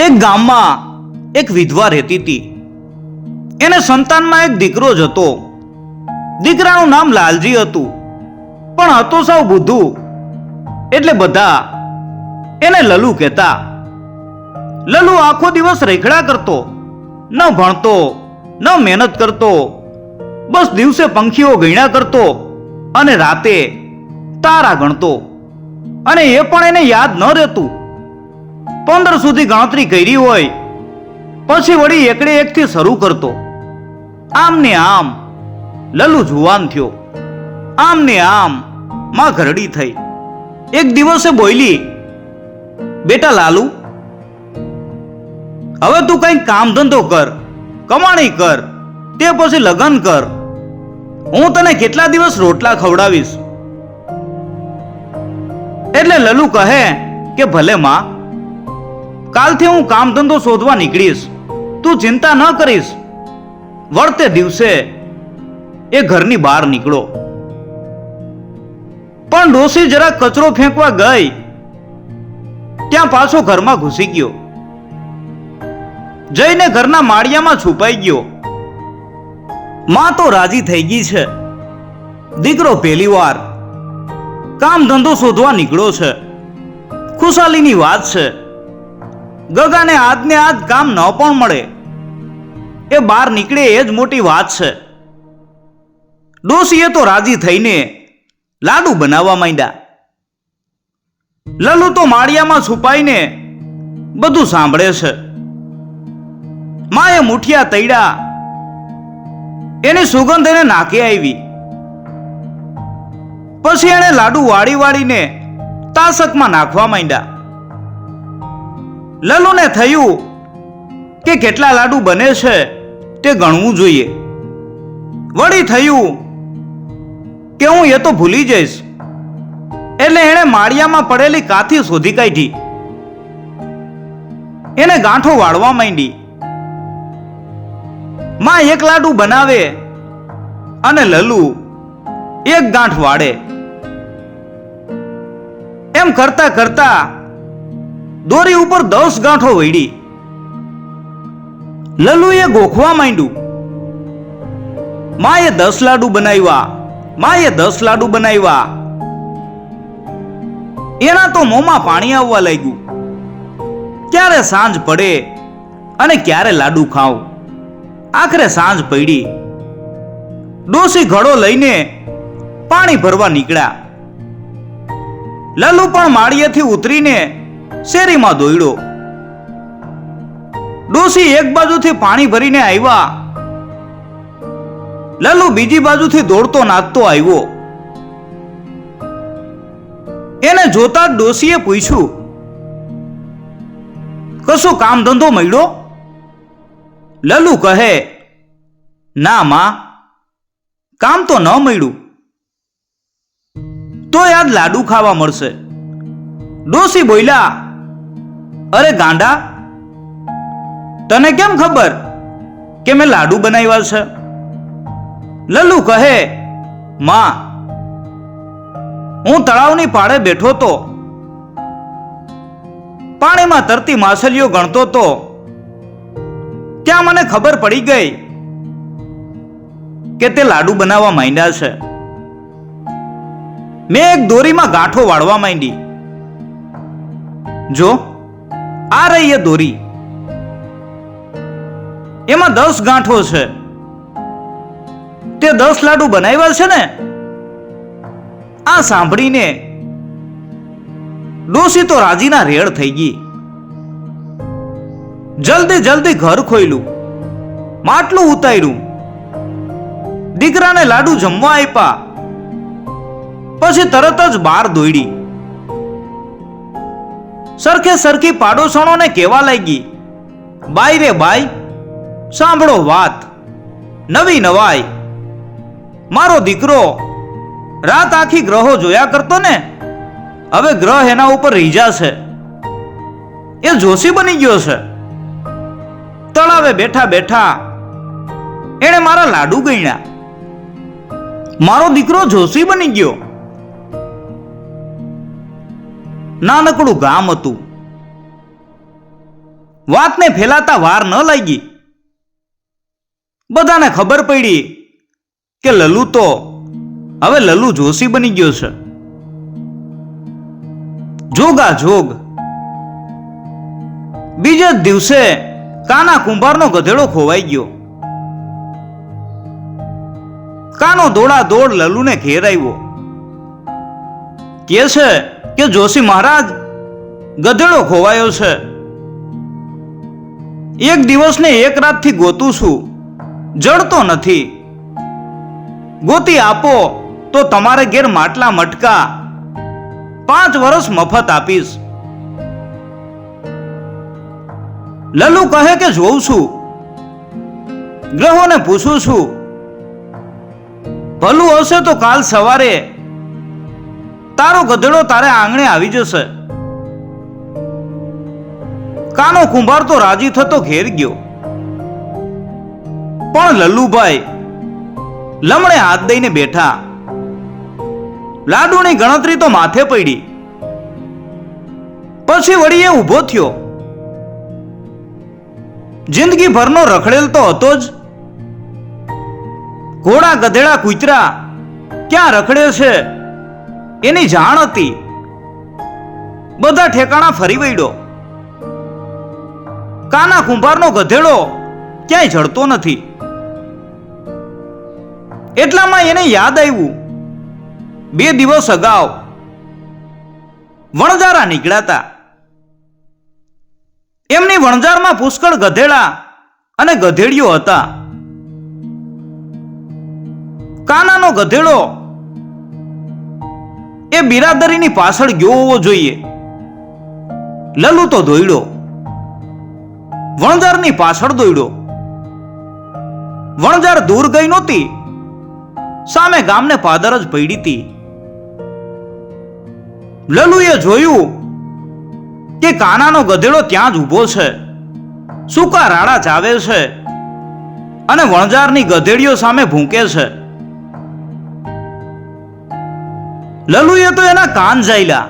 એક ગામમાં એક વિધવા રહેતી હતી. એને સંતાનમાં એક દીકરો જ હતો. દીકરાનું નામ લાલજી હતું. પણ હતો સાવ બુદ્ધુ. એટલે બધા એને લલુ કહેતા, લલુ આખો દિવસ રેખડા કરતો, ન ભણતો, ન મહેનત કરતો, બસ દિવસે પંખીઓ ગણ્યા કરતો અને રાતે તારા ગણતો. અને એ પણ એને યાદ ન રહેતું. પંદર સુધી ગણતરી કરી હોય, પછી વળી એકડે એકથી શરૂ કરતો. આમ ને આમ લલુ જુવાન થયો. આમ ને આમ માં ઘરડી થઈ. એક દિવસે બોયલી, બેટા લાલુ, હવે તું કંઈક કામ ધંધો કર, કમાણી કર, તે પછી લગ્ન કર. હું તને કેટલા દિવસ રોટલા ખવડાવીશ? એટલે લલુ કહે કે, ભલે માં કાલથી હું કામ ધંધો શોધવા નીકળીશ. તું ચિંતા ન કરીશ. વળતે દિવસે એ ઘરની બહાર નીકળો. પણ ડોસી જરા કચરો ફેંકવા ગઈ. ત્યાં પાછો ઘરમાં ઘૂસી ગયો. જઈને ઘરના માળિયામાં છુપાઈ ગયો. માં તો રાજી થઈ ગઈ છે. દીકરો પહેલી વાર કામ ધંધો શોધવા નીકળ્યો છે. ખુશાલીની વાત છે. ગગાને આજને આજ કામ ન પણ મળે. એ બહાર નીકળે એ જ મોટી વાત છે. ડોશીએ તો રાજી થઈને લાડુ બનાવવા માંડ્યા. લલુ તો માળિયામાં છુપાઈને બધું સાંભળે છે. માએ મુઠિયા તૈડા, એની સુગંધ એને નાખી આવી. પછી એણે લાડુ વાળી વાળીને તાસકમાં નાખવા માંડ્યા. લલુને થયું કે કેટલા લાડુ બને છે તે ગણવું જોઈએ. વળી થયું કે હું એ તો ભૂલી જઈશ. એટલે એણે માળિયામાં પડેલી કાથી શોધી કાઢી. એને ગાંઠો વાળવા માંડી. માં એક લાડુ બનાવે અને લલુ એક ગાંઠ વાળે. એમ કરતા કરતા દોરી ઉપર દસ ગાંઠો વળી લલુએ ગોખવા માંડ્યું. માએ દસ લાડુ બનાવ્યા. માએ દસ લાડુ બનાવ્યા. એના તો મોંમાં પાણી આવવા લાગ્યું. ક્યારે સાંજ પડે અને ક્યારે લાડુ ખાવ? આખરે સાંજ પડી. ડોસી ઘડો લઈને પાણી ભરવા નીકળ્યા. લલુ પણ માળીએથી ઉતરીને શેરીમાં દોડ્યો ડોસી એક બાજુથી પાણી ભરીને આવ્યા. લલુ બીજી બાજુથી દોડતો નાચતો આવ્યો. એને જોતા જ ડોસીએ પૂછ્યું, કશું કામ ધંધો મળ્યો? લલુ કહે, ના માં, કામ તો ન મળ્યું. તો યાદ લાડુ ખાવા મળશે. ડોસી બોલ્યા અરે ગાંડા, તને કેમ ખબર કે મેં લાડુ બનાવ્યા છે? લલ્લુ કહે, માં, હું તળાવની પાળે બેઠો તો, પાણીમાં તરતી માછલીઓ ગણતો તો, ત્યાં મને ખબર પડી ગઈ કે તે લાડુ બનાવવા માંડ્યા છે. મેં એક દોરીમાં ગાંઠો વાળવા માંડી. જો આ રહી દોરી. એમાં દસ ગાંઠો છે. તે દસ લાડુ બનાવ્યા છે ને? આ સાંભળીને ડોસી તો રાજીના રેડ થઈ ગઈ. જલ્દી જલ્દી ઘર ખોયલું. માટલું ઉતાર્યું. દીકરાને લાડુ જમવા આપ્યા પછી તરત જ બહાર દોડી સરખે સરખી પાડોશણોને કહેવા લાગી. બાઈ રે બાઈ, સાંભળો વાત. નવી નવાઈ. મારો દીકરો રાત આખી ગ્રહો જોયા કરતો ને, હવે ગ્રહ એના ઉપર રીજા છે. એ જોશી બની ગયો છે. તળાવે બેઠા બેઠા એણે મારા લાડુ ગણ્યા. મારો દીકરો જોશી બની ગયો. નાનકડું ગામ હતું. વાતને ફેલાતા વાર ન લાગી. બધાને ખબર પડી કે લલુ તો હવે લલુ જોશી બની ગયો છે. જોગા જોગ. બીજે દિવસે કાના કુંભારનો ગધેડો ખોવાઈ ગયો. કાનો દોડા દોડ લલુને ઘેર આવ્યો. કે છે કે જોશી મહારાજ, ગધેડો ખોવાયો છે. એક દિવસને એક રાતથી ગોતું છું, જડતો નથી. ગોતી આપો તો તમારે ઘેર માટલા મટકા, પાંચ વર્ષ મફત આપીશ. લલુ કહે કે જોઉં છું, ગ્રહોને પૂછું છું, ભલું હશે તો કાલ સવારે તારો ગધેડો તારે આંગણે આવી જશે. કાનો કુંભાર તો રાજી થતો ઘેર ગયો. પણ લલ્લુભાઈ લમણે હાથ દઈને બેઠા. લાડુની ગણતરી તો માથે પડી. પછી વળી એ ઊભો થયો. જિંદગી ભરનો રખડેલ તો હતો જ. ઘોડા ગધેડા કૂતરા ક્યાં રખડે છે? એની જાણ હતી. બધા ઠેકાણા ફરી વળ્યો. કાના કુંભારનો ગધેડો ક્યાંય જડતો નથી. એટલામાં એને યાદ આવ્યું. બે દિવસ અગાઉ વણજારા નીકળ્યા એમની વણજારમાં પુષ્કળ ગધેડા અને ગધેડીઓ હતા. કાનાનો ગધેડો એ બિરાદરીની પાછળ ગયો હોવો જોઈએ. લલુ તો દોયડો. વણજારની પાછળ દોયડો. વણજાર દૂર ગઈ નહોતી. સામે ગામને પાદર જ પડી હતી. લલુએ જોયું કે કાનાનો ગધેડો ત્યાં જ ઊભો છે. સૂકા રાડા ચાવે છે અને વણજારની ગધેડીઓ સામે ભૂંકે છે. લલુએ તો એના કાન જાયલા.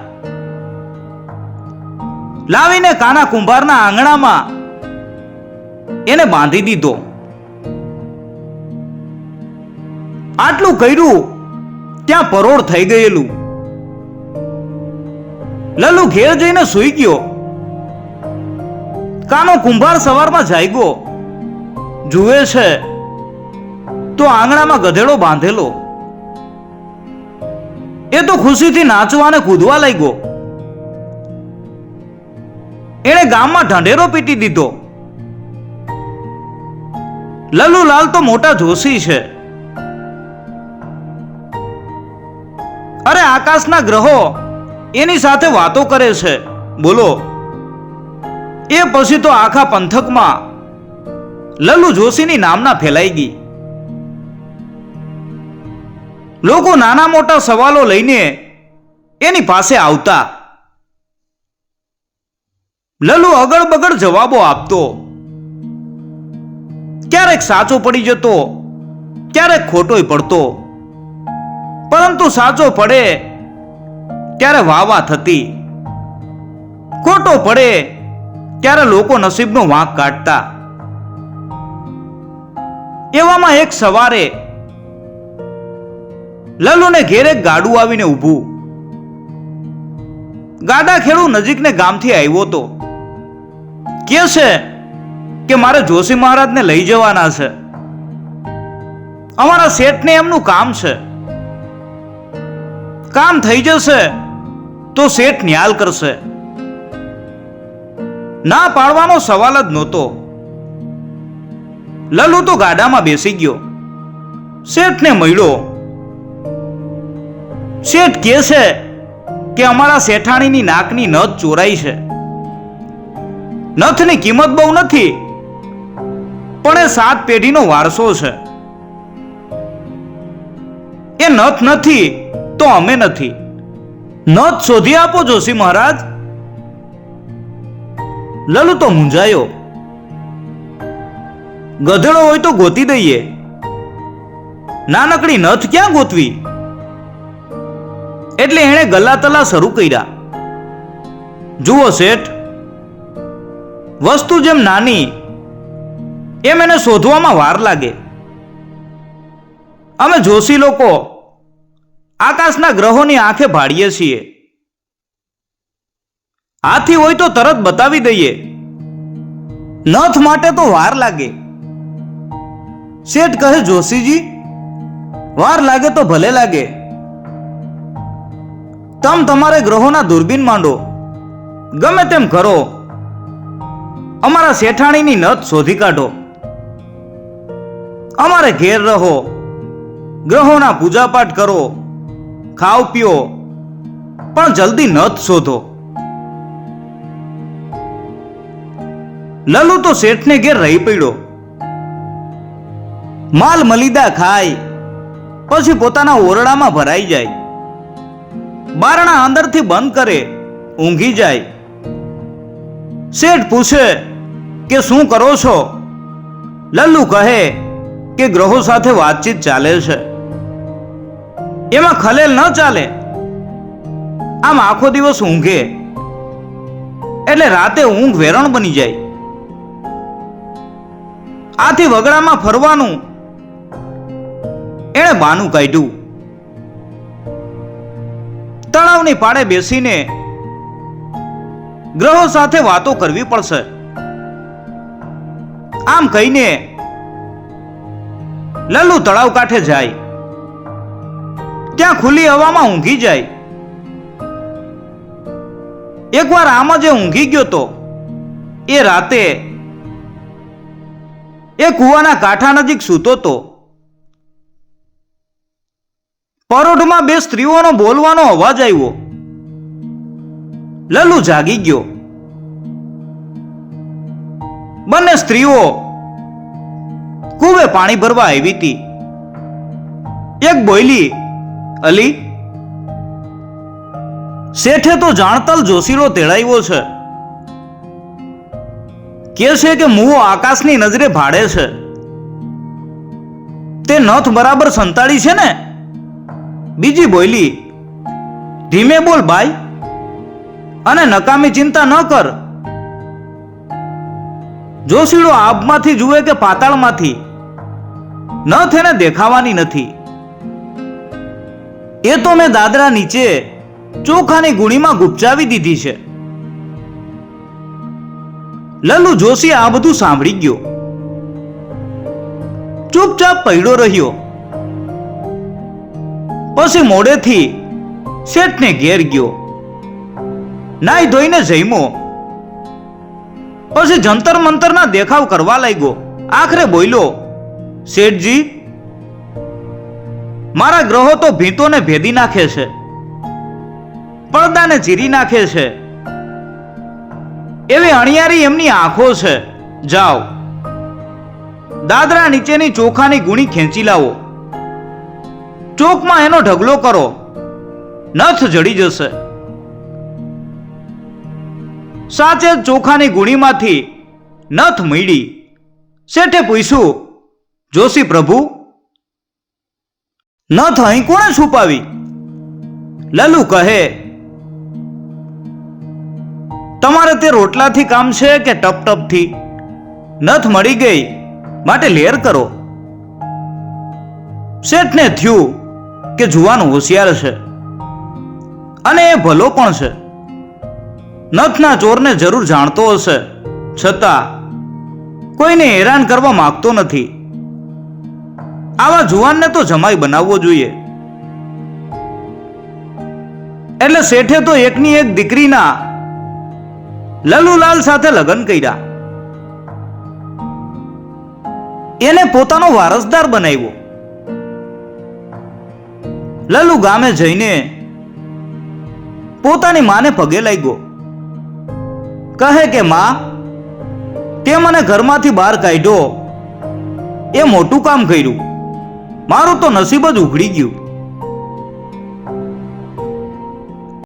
લાવીને કાના કુંભારના આંગણામાં એને બાંધી દીધો. આટલું કર્યું, ત્યાં પરોળ થઈ ગયેલું. લલુ ઘેર જઈને સૂઈ ગયો. કાનો કુંભાર સવારમાં જાગ્યો. જુએ છે, તો આંગણામાં ગધેડો બાંધેલો. એ તો ખુશીથી નાચવા અને કૂદવા લાગ્યો. એણે ગામમાં ઢંઢેરો પીટી દીધો. લલુલાલ તો મોટા જોશી છે. અરે આકાશના ગ્રહો, એની સાથે વાતો કરે છે. બોલો. એ પછી તો આખા પંથકમાં લલ્લુ જોશીની નામના ફેલાઈ ગઈ. લોકો નાના મોટા સવાલો લઈને એની પાસે આવતા. લલુ અગળ બગડ જવાબો આપતો. ક્યારેક સાચો પડી જતો, ક્યારેક ખોટોય પડતો. પરંતુ સાચો પડે ત્યારે વાવા થતી. ખોટો પડે ત્યારે લોકો નસીબનો વાંક કાઢતા. એવામાં એક સવારે લલુને ઘેરે ગાડું આવીને ઊભું. ગાડા ખેડૂ નજીકને ગામથી આવ્યો તો. કે છે કે મારે જોશી મહારાજને લઈ જવાના છે. અમારા શેઠને એમનું કામ છે. કામ થઈ જશે તો શેઠ ન્યાલ કરશે. ના પાડવાનો સવાલ જ નહોતો. લલુ તો ગાડામાં બેસી ગયો. શેઠને મળ્યો. શેઠ કહે છે કે અમારા શેઠાણીની નાકની નથ ચોરાઈ છે. નથની કિંમત બહુ નથી, પણ એ સાત પેઢીનો વારસો છે. એ નથ નથી તો અમે નથી. નથ શોધી આપો જોશી મહારાજ. લલુ તો મૂંઝાયો. ગધેડો હોય તો ગોતી દઈએ. નાનકડી નથ ક્યાં ગોતવી? એટલે એણે ગલાતલા શરૂ કર્યા. જુઓ શેઠ, વસ્તુ જેમ નાની, એમ એને શોધવામાં વાર લાગે. અમે જોશી લોકો આકાશના ગ્રહોની આંખે ભાડીએ છીએ. હાથી હોય તો તરત બતાવી દઈએ. નથ માટે તો વાર લાગે. શેઠ કહે, જોશીજી, વાર લાગે તો ભલે લાગે. તમ તમારે ગ્રહોના દૂરબીન માંડો. ગમે તેમ કરો. અમારા શેઠાણીની નથ શોધી કાઢો. અમારે ઘેર રહો. ગ્રહોના પૂજાપાઠ કરો. ખાઓ પીઓ. પણ જલ્દી નથ શોધો. લલુ તો શેઠને ઘેર રહી પડ્યો. માલ મલીદા ખાય. પછી પોતાના ઓરડામાં ભરાઈ જાય. બારણા અંદરથી બંધ કરે, ઊંઘી જાય. શેઠ પૂછે કે શું કરો છો? લલ્લુ કહે કે ગ્રહો સાથે વાતચીત ચાલે છે. એમાં ખલેલ ન ચાલે. આમ આખો દિવસ ઊંઘે. એટલે રાતે ઊંઘ વેરણ બની જાય. આથી વગડામાં ફરવાનું. એણે બાનું કાઢ્યું. તળાવની પાળે બેસીને ગ્રહો સાથે વાતો કરવી પડશે. આમ કહીને લલ્લુ તળાવ કાંઠે જાય. ત્યાં ખુલ્લી હવામાં ઊંઘી જાય. એકવાર આમ જે ઊંઘી ગયો તો એ રાતે એ કૂવાના કાંઠા નજીક સૂતો તો પરોઢમાં બે સ્ત્રીઓનો બોલવાનો અવાજ આવ્યો. લલ્લુ જાગી ગયો. બંને સ્ત્રીઓ કુવે પાણી ભરવા આવી હતી. એક બોયલી, અલી, શેઠે તો જાણતલ જોશીલો તેડાવ્યો છે. કે છે કે મુવો આકાશની નજરે ભાડે છે. તે નથ બરાબર સંતાડી છે ને? બીજી બોલી, ધીમે બોલ ભાઈ અને નકામી ચિંતા ન કર. જોશીડો આબમાંથી જુએ કે પાતાળમાંથી, ન થઈને દેખાવાની નથી. એ તો મેં દાદરા નીચે ચોખાની ગુણીમાં ગુપચાવી દીધી છે. લલ્લુ જોશી આ બધું સાંભળી ગયો. ચૂપચાપ પડ્યો રહ્યો. પછી મોડેથી શેઠને ઘેર ગયો. નાઈ ધોઈને જઈમો પછી જંતર મંતરના દેખાવ કરવા લાગ્યો. આખરે બોલ્યો, શેઠજી, મારા ગ્રહો તો ભીતોને ભેદી નાખે છે, પડદાને ચીરી નાખે છે. એવી અણિયારી એમની આંખો છે. જાઓ. દાદરા નીચેની ચોખાની ગુણી ખેંચી લાવો. ચોકમાં એનો ઢગલો કરો. નથ જડી જશે. સાચે ચોખાની ગુણીમાંથી નથ મળી શેઠે પૂછ્યું, જોશી પ્રભુ, નથ અહીં કોણે છુપાવી? લલુ કહે, તમારે તે રોટલાથી કામ છે કે ટપ ટપથી નથ મળી ગઈ, માટે લેર કરો. શેઠને થયું કે જુવાન હોશિયાર છે. અને એ ભલો પણ છે. નથના ચોરને જરૂર જાણતો હશે. છતાં, કોઈને હેરાન કરવા માંગતો નથી. આવા જુવાનને તો જમાઈ બનાવવો જોઈએ. એટલે શેઠે તો એકની એક દીકરીના લલુલાલ સાથે લગ્ન કર્યા. એને પોતાનો વારસદાર બનાવ્યો. લલુ ગામે જઈને પોતાની માને પગે લાગ્યો. કહે કે, માં, તે મને ઘરમાંથી બહાર કાઢ્યો. એ મોટું કામ કર્યું. મારું તો નસીબ જ ઉઘડી ગયું.